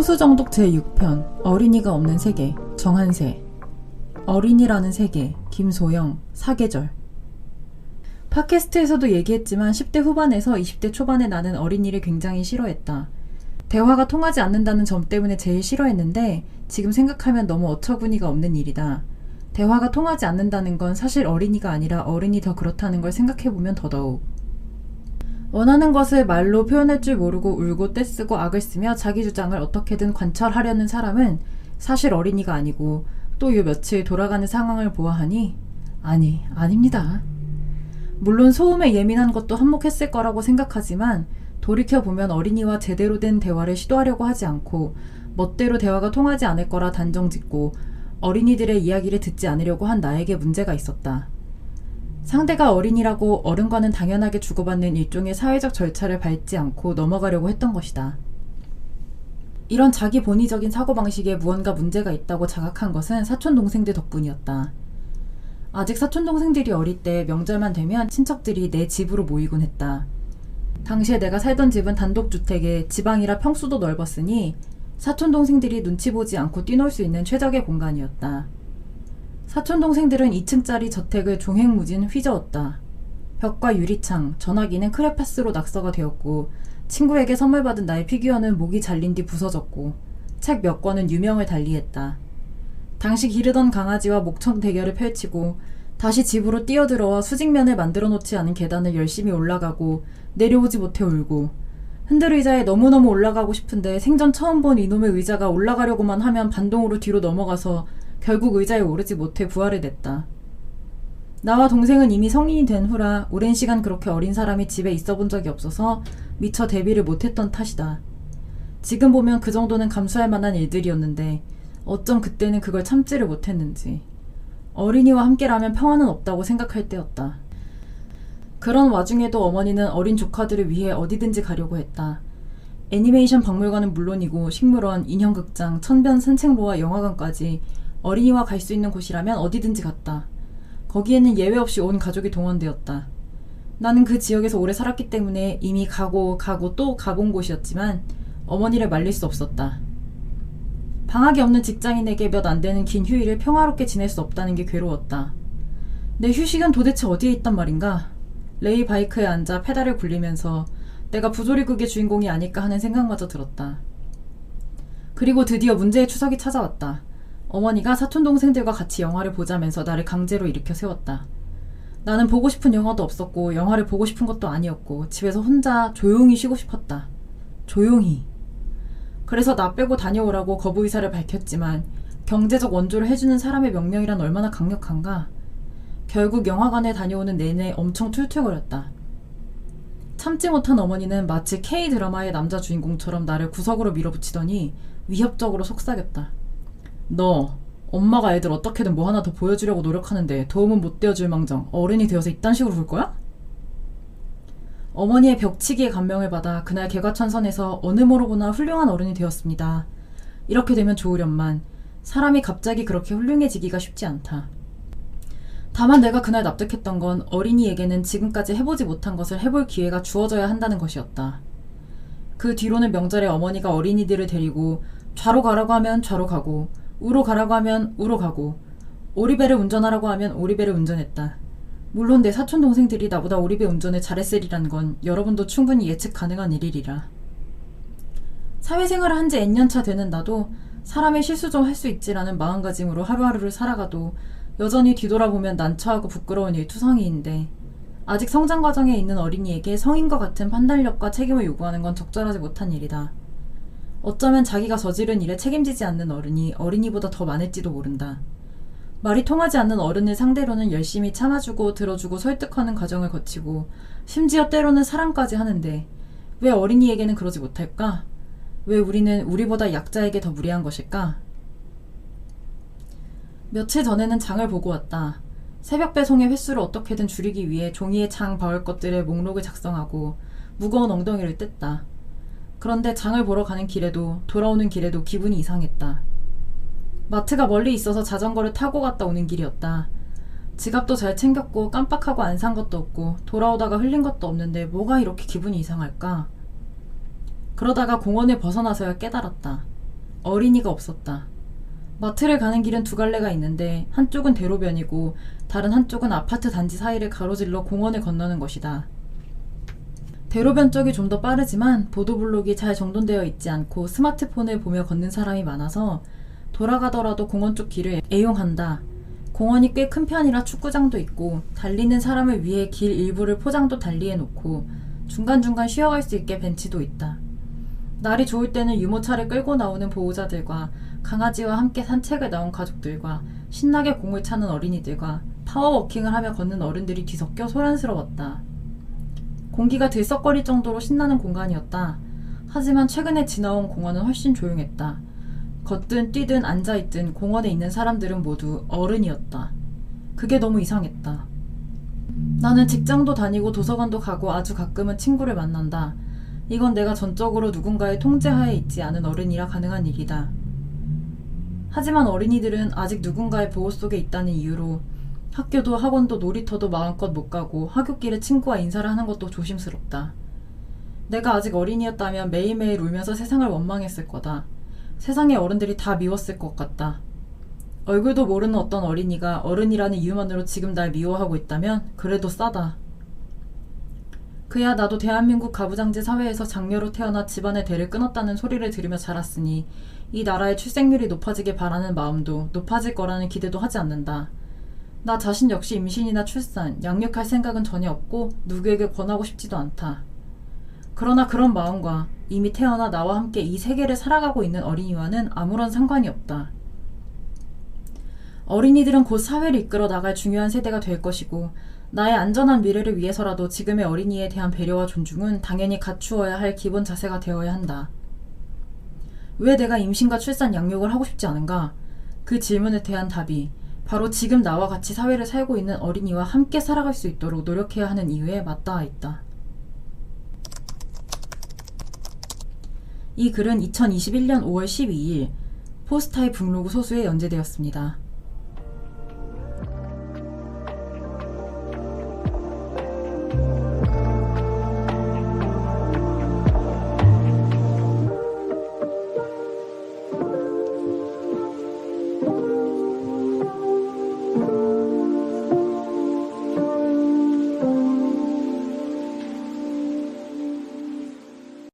소수정독 제6편 어린이가 없는 세계 정한세 어린이라는 세계 김소영 사계절 팟캐스트에서도 얘기했지만 10대 후반에서 20대 초반에 나는 어린이를 굉장히 싫어했다. 대화가 통하지 않는다는 점 때문에 제일 싫어했는데 지금 생각하면 너무 어처구니가 없는 일이다. 대화가 통하지 않는다는 건 사실 어린이가 아니라 어른이 더 그렇다는 걸 생각해보면 더더욱. 원하는 것을 말로 표현할 줄 모르고 울고 떼쓰고 악을 쓰며 자기 주장을 어떻게든 관철하려는 사람은 사실 어린이가 아니고 또 요 며칠 돌아가는 상황을 보아하니 아니 아닙니다. 물론 소음에 예민한 것도 한몫했을 거라고 생각하지만 돌이켜보면 어린이와 제대로 된 대화를 시도하려고 하지 않고 멋대로 대화가 통하지 않을 거라 단정 짓고 어린이들의 이야기를 듣지 않으려고 한 나에게 문제가 있었다. 상대가 어린이라고 어른과는 당연하게 주고받는 일종의 사회적 절차를 밟지 않고 넘어가려고 했던 것이다. 이런 자기 본의적인 사고방식에 무언가 문제가 있다고 자각한 것은 사촌 동생들 덕분이었다. 아직 사촌 동생들이 어릴 때 명절만 되면 친척들이 내 집으로 모이곤 했다. 당시에 내가 살던 집은 단독주택에 지방이라 평수도 넓었으니 사촌 동생들이 눈치 보지 않고 뛰놀 수 있는 최적의 공간이었다. 사촌 동생들은 2층짜리 저택을 종횡무진 휘저었다. 벽과 유리창, 전화기는 크레파스로 낙서가 되었고 친구에게 선물 받은 나의 피규어는 목이 잘린 뒤 부서졌고 책 몇 권은 유명을 달리했다. 당시 기르던 강아지와 목청 대결을 펼치고 다시 집으로 뛰어들어와 수직면을 만들어 놓지 않은 계단을 열심히 올라가고 내려오지 못해 울고 흔들 의자에 너무너무 올라가고 싶은데 생전 처음 본 이놈의 의자가 올라가려고만 하면 반동으로 뒤로 넘어가서 결국 의자에 오르지 못해 부활을 냈다. 나와 동생은 이미 성인이 된 후라 오랜 시간 그렇게 어린 사람이 집에 있어 본 적이 없어서 미처 대비를 못했던 탓이다. 지금 보면 그 정도는 감수할 만한 일들이었는데 어쩜 그때는 그걸 참지를 못했는지. 어린이와 함께라면 평화는 없다고 생각할 때였다. 그런 와중에도 어머니는 어린 조카들을 위해 어디든지 가려고 했다. 애니메이션 박물관은 물론이고 식물원, 인형극장, 천변 산책로와 영화관까지 어린이와 갈 수 있는 곳이라면 어디든지 갔다. 거기에는 예외 없이 온 가족이 동원되었다. 나는 그 지역에서 오래 살았기 때문에 이미 가고 가고 또 가본 곳이었지만 어머니를 말릴 수 없었다. 방학이 없는 직장인에게 몇 안 되는 긴 휴일을 평화롭게 지낼 수 없다는 게 괴로웠다. 내 휴식은 도대체 어디에 있단 말인가? 레이 바이크에 앉아 페달을 굴리면서 내가 부조리극의 주인공이 아닐까 하는 생각마저 들었다. 그리고 드디어 문제의 추석이 찾아왔다. 어머니가 사촌 동생들과 같이 영화를 보자면서 나를 강제로 일으켜 세웠다. 나는 보고 싶은 영화도 없었고 영화를 보고 싶은 것도 아니었고 집에서 혼자 조용히 쉬고 싶었다. 조용히. 그래서 나 빼고 다녀오라고 거부 의사를 밝혔지만 경제적 원조를 해주는 사람의 명령이란 얼마나 강력한가. 결국 영화관에 다녀오는 내내 엄청 툴툴거렸다. 참지 못한 어머니는 마치 K-드라마의 남자 주인공처럼 나를 구석으로 밀어붙이더니 위협적으로 속삭였다. 너 엄마가 애들 어떻게든 뭐 하나 더 보여주려고 노력하는데 도움은 못 되어줄 망정 어른이 되어서 이딴 식으로 굴 거야? 어머니의 벽치기에 감명을 받아 그날 개과천선에서 어느 모로보나 훌륭한 어른이 되었습니다. 이렇게 되면 좋으련만 사람이 갑자기 그렇게 훌륭해지기가 쉽지 않다. 다만 내가 그날 납득했던 건 어린이에게는 지금까지 해보지 못한 것을 해볼 기회가 주어져야 한다는 것이었다. 그 뒤로는 명절에 어머니가 어린이들을 데리고 좌로 가라고 하면 좌로 가고 우로 가라고 하면 우로 가고 오리배를 운전하라고 하면 오리배를 운전했다. 물론 내 사촌 동생들이 나보다 오리배 운전을 잘했으리란 건 여러분도 충분히 예측 가능한 일이리라. 사회생활을 한 지 N년 차 되는 나도 사람의 실수 좀 할 수 있지라는 마음가짐으로 하루하루를 살아가도 여전히 뒤돌아보면 난처하고 부끄러운 일 투성이인데 아직 성장 과정에 있는 어린이에게 성인과 같은 판단력과 책임을 요구하는 건 적절하지 못한 일이다. 어쩌면 자기가 저지른 일에 책임지지 않는 어른이 어린이보다 더 많을지도 모른다. 말이 통하지 않는 어른을 상대로는 열심히 참아주고 들어주고 설득하는 과정을 거치고 심지어 때로는 사랑까지 하는데 왜 어린이에게는 그러지 못할까? 왜 우리는 우리보다 약자에게 더 무례한 것일까? 며칠 전에는 장을 보고 왔다. 새벽 배송의 횟수를 어떻게든 줄이기 위해 종이에 장 봐올 것들의 목록을 작성하고 무거운 엉덩이를 뗐다. 그런데 장을 보러 가는 길에도 돌아오는 길에도 기분이 이상했다. 마트가 멀리 있어서 자전거를 타고 갔다 오는 길이었다. 지갑도 잘 챙겼고 깜빡하고 안 산 것도 없고 돌아오다가 흘린 것도 없는데 뭐가 이렇게 기분이 이상할까? 그러다가 공원을 벗어나서야 깨달았다. 어린이가 없었다. 마트를 가는 길은 두 갈래가 있는데 한쪽은 대로변이고 다른 한쪽은 아파트 단지 사이를 가로질러 공원을 건너는 것이다. 대로변 쪽이 좀 더 빠르지만 보도블록이 잘 정돈되어 있지 않고 스마트폰을 보며 걷는 사람이 많아서 돌아가더라도 공원 쪽 길을 애용한다. 공원이 꽤 큰 편이라 축구장도 있고 달리는 사람을 위해 길 일부를 포장도 달리해 놓고 중간중간 쉬어갈 수 있게 벤치도 있다. 날이 좋을 때는 유모차를 끌고 나오는 보호자들과 강아지와 함께 산책을 나온 가족들과 신나게 공을 차는 어린이들과 파워워킹을 하며 걷는 어른들이 뒤섞여 소란스러웠다. 공기가 들썩거릴 정도로 신나는 공간이었다. 하지만 최근에 지나온 공원은 훨씬 조용했다. 걷든 뛰든 앉아있든 공원에 있는 사람들은 모두 어른이었다. 그게 너무 이상했다. 나는 직장도 다니고 도서관도 가고 아주 가끔은 친구를 만난다. 이건 내가 전적으로 누군가의 통제하에 있지 않은 어른이라 가능한 일이다. 하지만 어린이들은 아직 누군가의 보호 속에 있다는 이유로 학교도 학원도 놀이터도 마음껏 못 가고 하굣길에 친구와 인사를 하는 것도 조심스럽다. 내가 아직 어린이였다면 매일매일 울면서 세상을 원망했을 거다. 세상의 어른들이 다 미웠을 것 같다. 얼굴도 모르는 어떤 어린이가 어른이라는 이유만으로 지금 날 미워하고 있다면 그래도 싸다. 그야 나도 대한민국 가부장제 사회에서 장녀로 태어나 집안의 대를 끊었다는 소리를 들으며 자랐으니 이 나라의 출생률이 높아지길 바라는 마음도 높아질 거라는 기대도 하지 않는다. 나 자신 역시 임신이나 출산, 양육할 생각은 전혀 없고 누구에게 권하고 싶지도 않다. 그러나 그런 마음과 이미 태어나 나와 함께 이 세계를 살아가고 있는 어린이와는 아무런 상관이 없다. 어린이들은 곧 사회를 이끌어 나갈 중요한 세대가 될 것이고 나의 안전한 미래를 위해서라도 지금의 어린이에 대한 배려와 존중은 당연히 갖추어야 할 기본 자세가 되어야 한다. 왜 내가 임신과 출산 양육을 하고 싶지 않은가? 그 질문에 대한 답이 바로 지금 나와 같이 사회를 살고 있는 어린이와 함께 살아갈 수 있도록 노력해야 하는 이유에 맞닿아 있다. 이 글은 2021년 5월 12일 포스타의 북로그 소수에 연재되었습니다.